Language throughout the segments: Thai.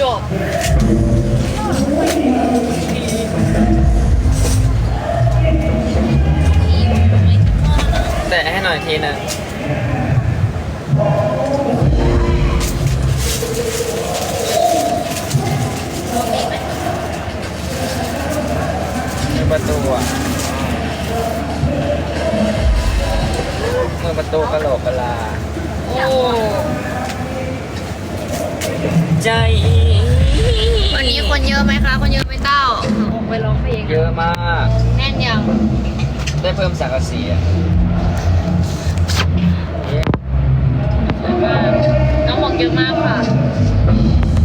จบแต่ให้หน่อยทีหนึ่งประตูอะเมื่อประตูกระโหลกกะลาโอ้ ใจวันนี้คนเยอะไหมคะ คนเยอะไหมเต้าออกไปร้องเพลงเยอะมาก แน่นยัง ได้เพิ่มสังกะสีอะเย้เยอะมากน้องบอกเยอะมากค่ะ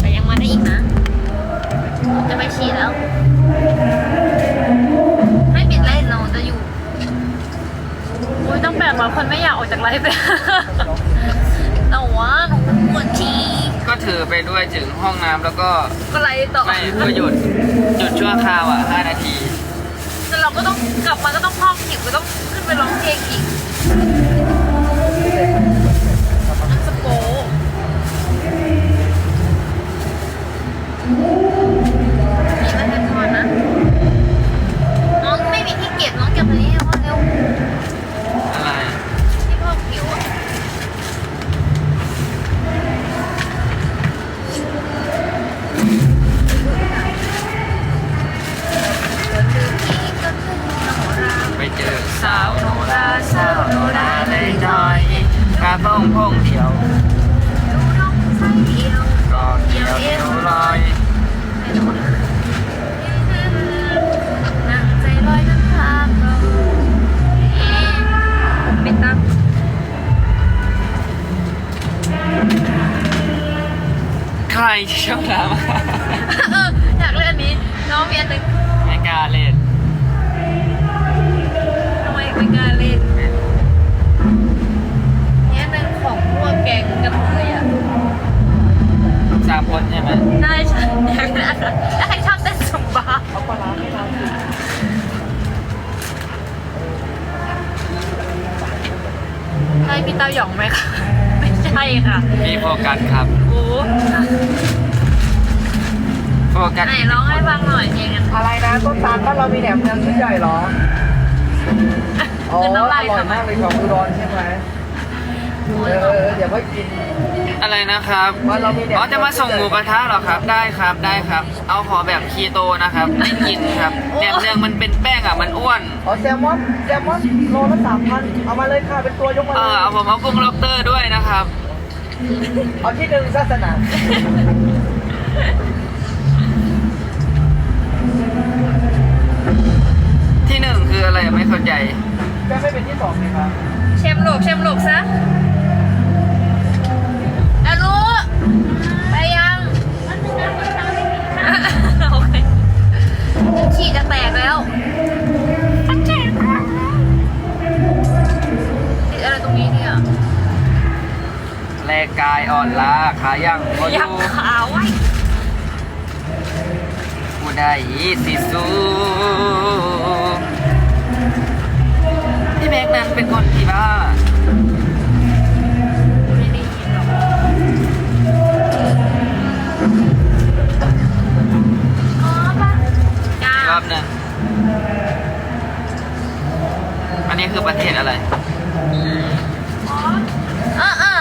แต่ยังมาได้อีกนะ จะไปฉี่แล้ว ไม่ปิดไลฟ์เราจะอยู่โอ้ยต้องแปดร้อยคนไม่อยากออกจากไลฟ์ไปแต่ว่าหนูปวดฉี่ก็ ถือไปด้วยถึงห้องน้ำแล้วก็ก็ไลฟ์ต่อไม่ก็หยุดหยุดชั่วคราวอะ5นาที แต่เราก็ต้องกลับมาก็ต้องพอกอีกก็ต้องขึ้นไปร้องเพลงอีก ที่ชอบน้เอออยากเล่นอันนี้ น้องมีอันหนึงำไม่กล้าเล่นทำไมไม่กล้าเล่นนี่อันหนึงของพวกแกงกันเลยอะสามคนใช่ไหมได้ใช่อยากเล่นอันนั้นแล้วใครชอบเต้นซุมบ้าใช่พี่เต้าหยองไหมคะ ไม่ใช่ค่ะ มีโฟกัสครับ กัสไหนร้องให้ฟังหน่อยเพลงกันอะไรนะต้นตาลบ้านเรามีแหนมเนืองชิ้นใหญ่เหรออ๋อคืออน้ำร่ลาอยยทำไมมากเลยของอุดรใช่ไหมเออเออเออเดี๋ยวค่อยกิน อะไรนะครับบ้านเรามีแหนม อ๋อจะมาส่งหมูกระทะเหรอครับ ได้ครับได้ครับ เอาขอแบบคีโตนะครับไม่กินครับแหนมเนืองมันเป็นแป้งอะมันอ้วน อ๋อแซลมอนแซลมอนโลละสามพันเอามาเลยค่ะเป็นตัวยกมาเอเลอยเอาผมเอากุ้งล็อบสเตอร์ด้วยนะครับ เอาที่หนึ่งศาสนา เป็นที่สองเลยครับเชมโลกเชมโลกซะอารู้ไปยังโอเคฉี่จะแตกแล้วติดอะไรตรงนี้เนี่ยแลกายอ่อนล้าขายั่งพออยักยู่ขาไว้ ผู้ได้สิสู้พี่ แม็กนั้นเป็นคนที่บ้าไม่ได้ยินหรอกอ๋อป่ะจ้าอีกรอบหนึ่งอันนี้คือประเทศอะไร อ๋อเออเออ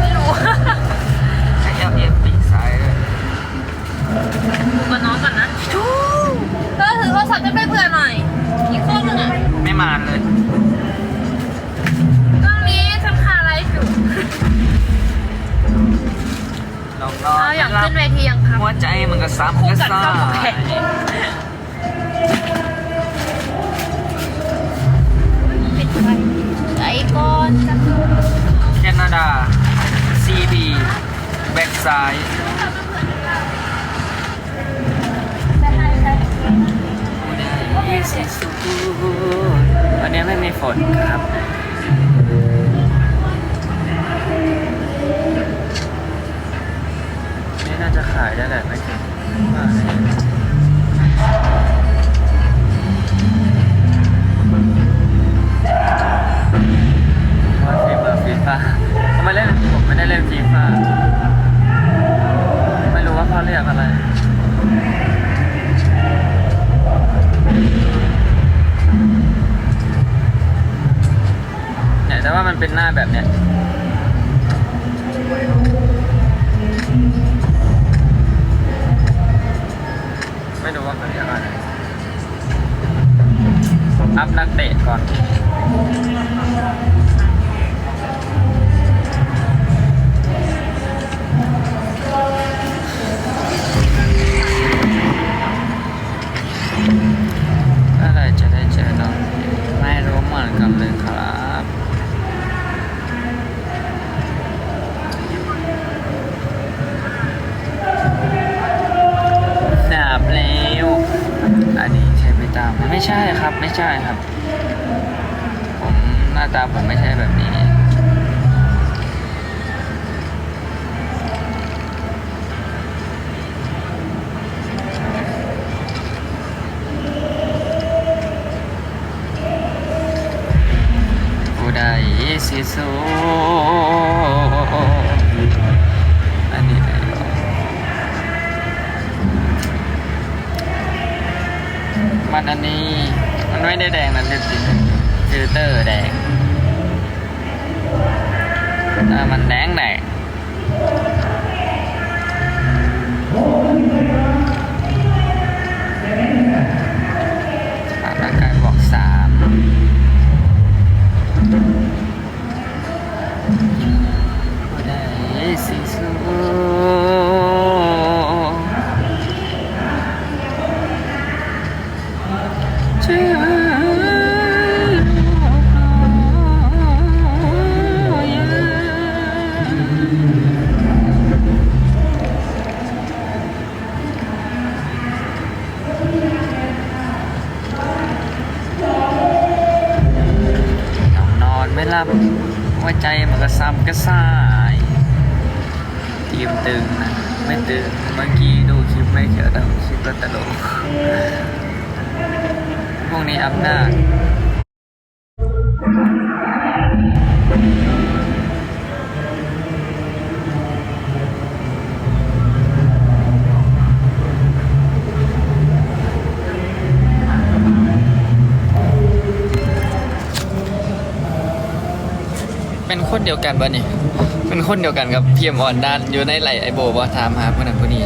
ไม่รู้ใช้เอลเอฟปีกซ้ายเลยดูกับน้องก่อนนะชูเธอถือโทรศัพท์จะไปเผื่อหน่อย อีกเครื่องหนึงอะไม่มานเลย ลองรอเอาอย่างขึ้นเวทียังครับหัวใจมันก็ซ้ำคู่ก็กัดซ่าเข้ากับแขนปิดไฟไอ้ก้อนจะแคนาดา CB แบ็กซ้ายวันนี้ไม่มีฝนครับาจะขายได้แหละไม่ถึงห้าสิบว่าฟีเบอร์ฟีฟ่าผมไม่เล่นผมไม่ได้เล่นฟีฟ่าไม่รู้ว่าพ่อเรียกอะไรเนี่ยแต่ว่ามันเป็นหน้าแบบเนี้ย ใช่ครับ ผมหน้าตาผมไม่ใช่แบบนี้ ผู้ใดสิสูอันนี้ มันอันนี้ ไม่ได้แดงนะเล็บจริงฟิลเตอร์แดงอ่ามันแดงแดง ก็ซ้ำก็สายทีมตึงนะไม่ตึงเมื่อกี้ดูคลิปไม่เขียวแต่คลิปก็ตลกพวกนี้อำนาจ เดียวกันปะนี่เป็นคนเดียวกันกับพีเอ็มออนด้านอยู่ในไหลไอโบว่าถามหาคนนั้นคนนี้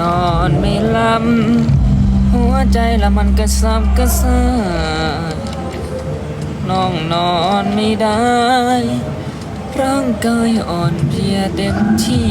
นอนไม่หลับหัวใจละมันกระซับกระซ่ายน้องนอนไม่ได้ ร่างกายอ่อนเพลียเต็มที่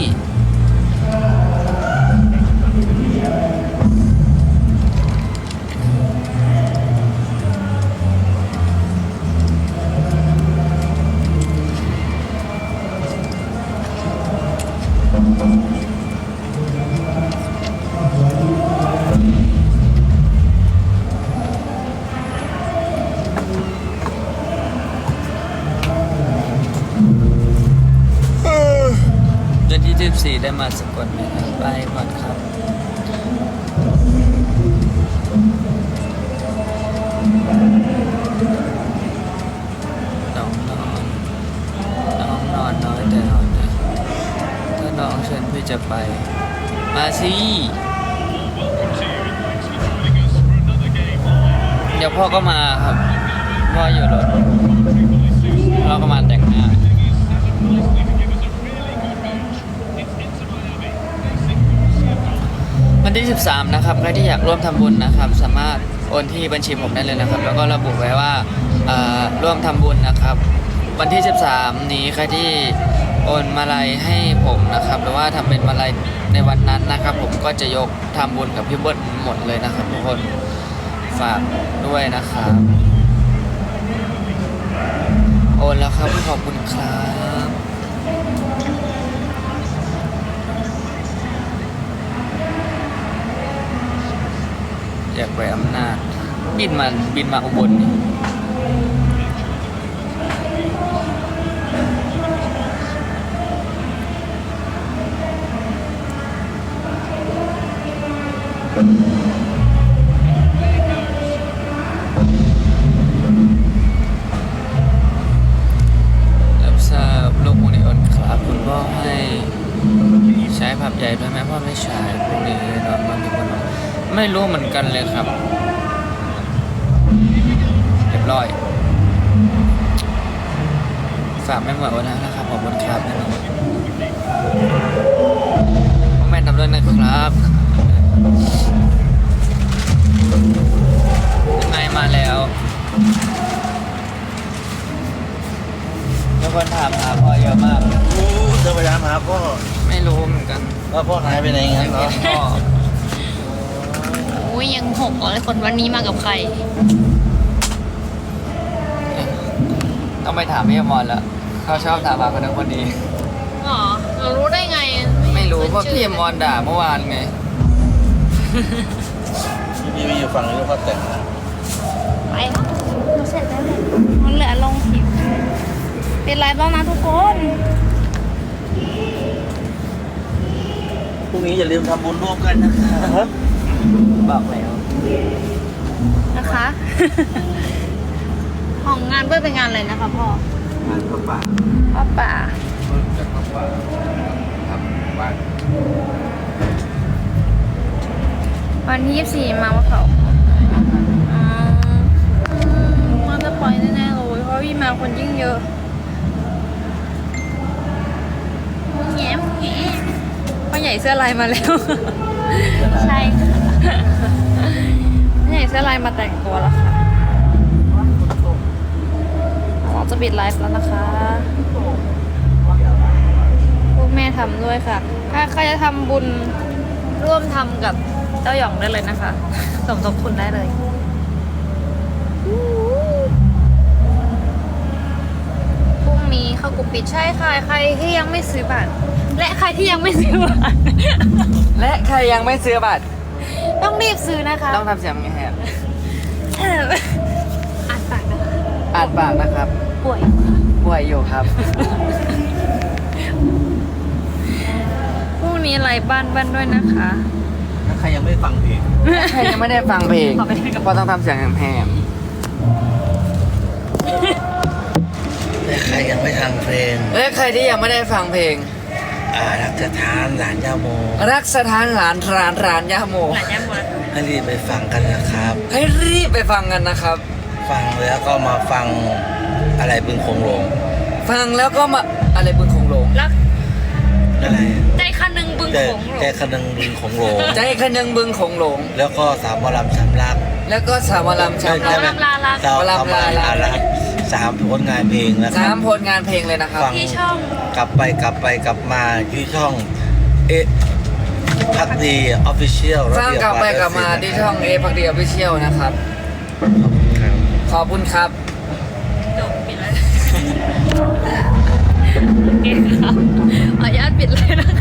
สิเดี๋ยวพ่อก็มาครับ พ่ออยู่รถพ่อก็มาแต่งหน้าวันที่ 13 นะครับ ใครที่อยากร่วมทำบุญนะครับ สามารถโอนที่บัญชีผมได้เลยนะครับ แล้วก็ระบุไว้ว่าร่วมทำบุญนะครับ วันที่ 13 นี้ใครที่โอนมาลัยให้ผมนะครับ หรือว่าทำเป็นมาลัย ในวันนั้นนะครับ ผมก็จะยกทำบุญกับพี่เบิ้ลหมดเลยนะครับทุกคนฝากด้วยนะครับโอนแล้วครับขอบคุณครับอยากไปอำนาจบินมาบินมาอุบลนี่ ไม่รู้เหมือนกันเลยครับ เรียบร้อย ฝากไม่หมดวันนั้นนะครับขอบคุณครับแน่นอนแม่นำด้วยนะครับยังไงมาแล้วมีคนถามหาพ่อเยอะมาก รู้จะพยายามหาพ่อ ไม่รู้เหมือนกันว่าพ่อหายไปไหนงั้นเหรอ พ่อโอ้ ยยังหกเลยคนวันนี้มากับใคร ต้องไปถามพี่อมรแล้วเขาชอบถามหาคนนั้นคนนี้อ๋อเรารู้ได้ไงไม่รู้เพราะพี่อมรด่าเมื่อวานไง พี่มีอยู่ฝั่งนี้พ่อแต่งนะไปแล้วเราเสร็จแล้วเนี่ยมันเหลือลงผิวเป็นไรบ้างนะทุกคนพรุ่งนี้อย่าลืมทำบุญร่วมกันนะครับ บอกแล้วนะคะ ของงานเพื่อเป็นงานอะไรนะคะพ่องานพระป่าพ่อป่าจากพระป่าทำบ้านวันที่ยี่สี่มาว่าเขาอ๋อมาจะปล่อยแน่ๆเลยเพราะพี่มาคนยิ่งเยอะแง้มแง้มพ่อใหญ่เสื้อลายมาแล้ว ใช่ค่ะ พ่อใหญ่เสื้อลายมาแต่งตัวแล้วค่ะอ๋อจะปิดไลฟ์แล้วนะคะพวกแม่ทำด้วยค่ะ ถ้าใครจะทำบุญร่วมทำกับเจ้าหยองได้เลยนะคะ สมทบคุณได้เลยพรุ่งนี้เข้ากลุ่มปิดใช่ค่ะ ใครที่ยังไม่ซื้อบัตร และใครที่ยังไม่ซื้อบัตร และใครยังไม่ซื้อบัตร ต้องรีบซื้อนะคะต้องทำเสียงแหบเอออ่านปากนะคะอ่านปากนะครับ ป่วยป่วยอยู่ครับ พรุ่งนี้ไลฟ์บ้านบ้านด้วยนะคะ ถ้าใครยังไม่ฟังเพลงใครยังไม่ได้ฟังเพลงขอไปด้วยกันก็ต้องทำเสียงแหบแต่ใครยังไม่ทางเพลงๆและใครที่ยังไม่ได้ฟังเพลง อ่ารักจะทานหลานย่าโมรักสถานหลานร้านร้านย่าโม หลานย่าโมนะให้รีบไปฟังกันนะครับ ให้รีบไปฟังกันนะครับ ฟังแล้วก็มาฟังอะไรบึงคงหลงฟังแล้วก็มาอะไรบึงคงหลงรักอะไรใจคันหนึ่งบึงแต่โขงหลแต่งคนึงบึงคงหลงใจคะนึงบึงคงหลง แล้วก็สามวรำสำลักแล้วก็สาวลำชาวเรานาลำลาลักสาววรำลาลักลัก สามผลงานเพลงนะคสารัมบผลงานเพลงเลยนะครับ ฟัง ที่ช่องกลับไปกลับไปกลับมาที่ช่องเอะพักดีออฟฟิเชียลฟังกลับไปกลับมาที่ช่องเอพักดีออฟฟิเชียลนะครับ ขอบคุณครับ จบปิดเลยโอเคค่ะขออนุญาตปิดเลยนะคะ